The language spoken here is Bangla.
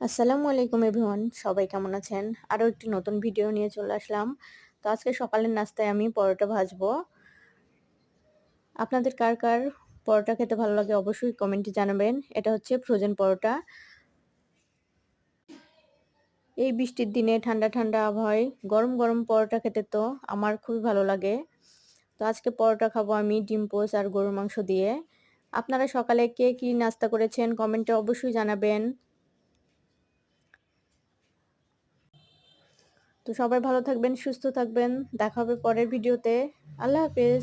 আসসালামু আলাইকুম এভরিওয়ান, সবাই কেমন আছেন? আরও একটি নতুন ভিডিও নিয়ে চলে আসলাম। তো আজকে সকালের নাস্তায় আমি পরোটা ভাজবো। আপনাদের কার কার পরোটা খেতে ভালো লাগে অবশ্যই কমেন্টে জানাবেন। এটা হচ্ছে ফ্রোজেন পরোটা। এই বৃষ্টির দিনে ঠান্ডা ঠান্ডা আবহাওয়ায় গরম গরম পরোটা খেতে তো আমার খুবই ভালো লাগে। তো আজকে পরোটা খাব আমি ডিম পোস আর গরুর মাংস দিয়ে। আপনারা সকালে কে কী নাস্তা করেছেন কমেন্টে অবশ্যই জানাবেন। তো সবাই ভালো থাকবেন সুস্থ থাকবেন। দেখা হবে পরের ভিডিওতে। আল্লাহ হাফেজ।